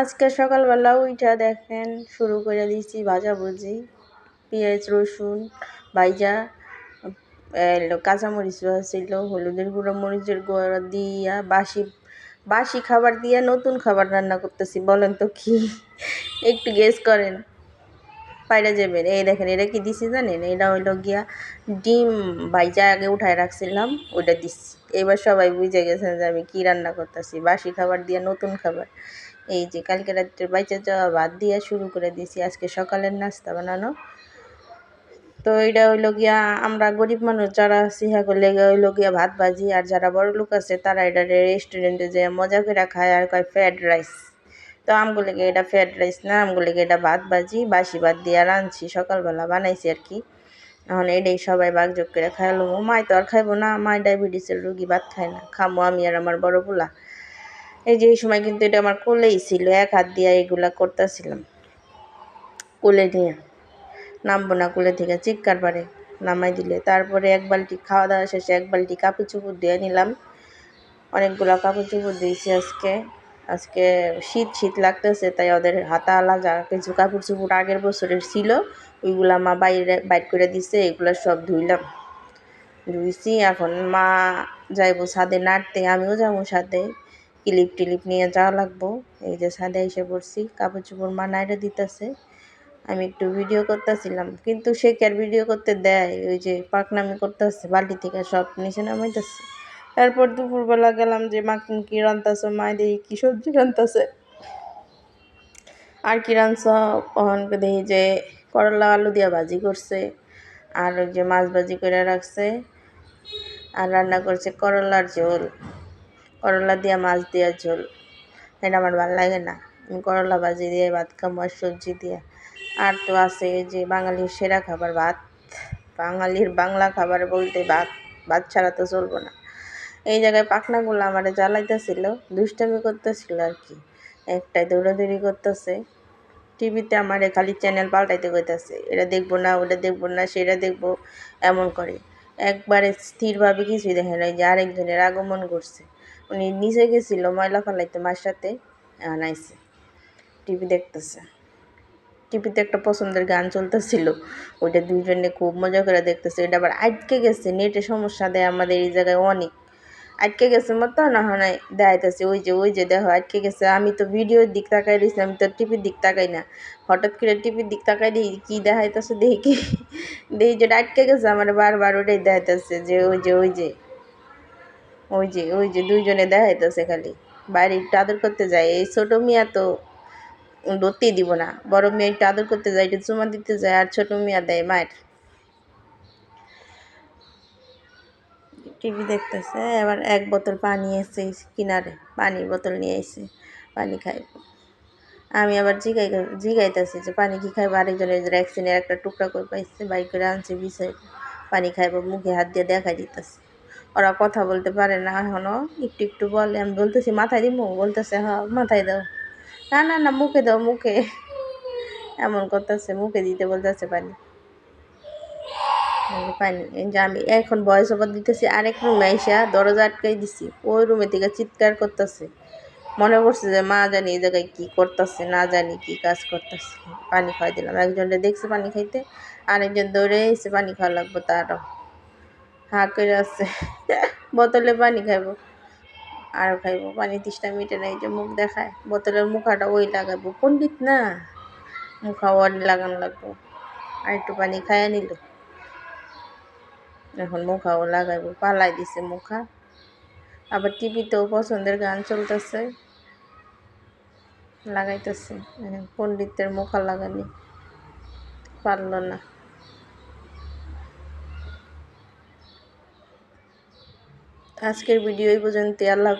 আজকে সকালবেলা উইঠা দেখেন, শুরু করে দিয়েছি ভাজাভুজি পেঁয়াজ, রসুন, ভাইজা কাঁচামরিচ ছিল, হলুদের গুঁড়ো মরিচের গুঁড়ো দিয়া, বাসি বাসি খাবার দিয়ে নতুন খাবার রান্না করতেছি, বলেন তো কি? একটু গেস করেন। পাইরা যাবেন। এই দেখেন, এটা কি দিছি জানেন? এটা হইল গিয়া ডিম ভাইজা আগে উঠায় রাখছিলাম, ওইটা দিচ্ছি এবার সবাই বুঝে গেছেন যে আমি কি রান্না করতেছি, বাসি খাবার দিয়ে নতুন খাবার। এই যে কালকে রাত্রে বাইচা যাওয়া ভাত দিয়ে শুরু করে দিয়েছি, আজকে সকালের নাস্তা বানানো। তো এটা হইল গিয়া আমরা গরিব মানুষ যারা আছি হ্যাঁ লেগে হইল গিয়া ভাত ভাজি, আর যারা বড় লোক আছে তারা এটা রেস্টুরেন্টে যে মজা করে খায় আর কয় ফ্রায়েড রাইস তো আমগুলিকে এটা ফ্রায়েড রাইস না আমগুলিকে এটা ভাত ভাজি, বাসি ভাত দিয়ে রাঁধছি সকালবেলা বানাইছি আর কি। এখন এটাই সবাই বাগযোগ করে খাইলো। মাই তো আর খাইবো না, মাই ডায়াবেটিসের রুগী ভাত খায় না, খামো আমি আর আমার বড় পোলা। এই যে সময় কিন্তু এটা আমার কোলেই ছিল, এক হাত দিয়ে এগুলা করতেছিলাম। কোলে নিয়ে, নামবো না কোলে থেকে, চিৎকার পারে নামাই দিলে। তারপরে এক বালতি খাওয়া দাওয়া শেষে এক বালতি কাপড় চুপড় দিয়ে নিলাম। অনেকগুলো কাপড় চুপড় দিয়েছি আজকে। আজকে শীত শীত লাগতেছে, তাই ওদের হাতা আলাদা কিছু কাপড় চুপড় আগের বছরের ছিল, ওইগুলা মা বাইরে বাইর করে দিছে, এগুলো সব ধুইলাম। ধুইছি, এখন মা যাইবো ছাদে নাড়তে, আমিও যাব সাথে ক্লিপ টিলিপ নিয়ে যাওয়া লাগবো। এই যে ছাদে এসে পড়ছি, কাপড় চোপড় মা নাইরে দিতেছে। আমি একটু ভিডিও করতেছিলাম, কিন্তু সে কি আর ভিডিও করতে দেয়? ওই যে পাকনামি করতেছে, বালতি থেকে সব নিচে নামাইতেছে। তারপর দুপুরবেলা গেলাম যে, মা কি রান্তাছে? মা দেখি কি সবজি রান্তাছে? আর কি রাঁধছ দেখি যে, করলা আলু দিয়া ভাজি করছে, আর ওই যে মাছ ভাজি করে রাখছে, আর রান্না করছে করলার ঝোল। করলা দিয়া মাছ দিয়া ঝোল। এটা আমার ভালো লাগে না। করলা ভাজি দিয়ে ভাত খাব আর সবজি দিয়ে। আর তো আছে যে বাঙালির সেরা খাবার ভাত। বাঙালির বাংলা খাবার বলতে ভাত। ভাত ছাড়া তো চলবো না। এই জায়গায় পাখনাগুলো আমার জ্বালাইতেছিল, দুষ্টামি করতেছিল আর কি। একটাই দৌড়াদৌড়ি করতেছে। টিভিতে আমার খালি চ্যানেল পাল্টাইতে কইতেছে, এটা দেখব না, ওটা দেখব না, সেটা দেখব, এমন করে। একবারে স্থিরভাবে কিছুই দেখে নাই যে আরেকজনের আগমন করছে উনি নিচে গেছিল ময়লা ফেলাইতে মার সাথে আনাইছে টিভি দেখতেছে। টিভিতে একটা পছন্দের গান চলতেছিল। ওইটা দুইজনে খুব মজা করে দেখতেছে। এটা আবার আটকে গেছে, নেটে সমস্যা দেয় আমাদের এই জায়গায় অনেক। আটকে গেছে মতো না হয় দেখাইতেছে, ওই যে ওই যে, দেখো, আটকে গেছে। আমি তো ভিডিওর দিক তাকাই দিয়েছি আমি তো টিভির দিক তাকাই না। হঠাৎ করে টিভির দিক তাকাই দিই কী দেখাইতেছে দেখি। দেখি যেটা আটকে গেছে, আমার বারবার ওটাই দেখাইতেছে যে, ওই যে ওই যে। ওই যে ওই যে দুইজনে দেখাইতেছে খালি। বাইরে একটু আদর করতে যায়। এই ছোটো মিয়া তো ধরতেই দিব না। বড় মেয়ে একটু আদর করতে যায়, একটু চুমা দিতে যায় আর ছোট মিয়া দেয় মায়ের। টিভি দেখতেছে, এবার এক বোতল পানি এসে কিনারে। পানির বোতল নিয়ে এসে পানি খাইব আমি আবার জিগাই, জিগাইতেছি যে পানি কি খাইবো? আরেকজনের ভ্যাকসিনের একটা টুকরা করে পাইছে বাইক করে আনছে বিষয় পানি খাইব, মুখে হাত দিয়ে দেখাই দিতেছে। ওরা কথা বলতে পারে না এখনও একটু একটু বলে, আমি বলতেছি, মাথায় দিব বলতেছে হ্যাঁ মাথায় দাও। না না না, মুখে দাও, মুখে। এমন করতেছে, মুখে দিতে বলতেছে পানি। পানি যে আমি এখন বয়স ওভার দিতেছি, আরেক রুমে এসে দরজা আটকাই দিছি। ওই রুমে থেকে চিৎকার করতেছে। মনে করছে যে, মা জানি এই জায়গায় কী করতেছে, না জানি কি কাজ করতেছে। পানি খাওয়াই দিলাম। একজনটা দেখছে পানি খাইতে, আরেকজন দৌড়ে এসে পানি খাওয়া লাগবে তারও। হা করে আসছে বোতলে পানি খাইবো। আরও খাইবো পানি তৃষ্ণা মিটে নাই যে মুখ দেখায়। বোতলের মুখাটা ওই লাগাবো। পণ্ডিত না, মুখা ওয়ার লাগানো লাগবো। আর একটু পানি খাইয়া নিল। এখন মুখাও লাগাইবো, পালাই দিছে মুখা। আবার টিভিতেও পছন্দের গান চলতেছে। লাগাইতেছে। পণ্ডিতের মুখা লাগানি। পারল না। আজকের ভিডিও এই পর্যন্ত আল্লাহ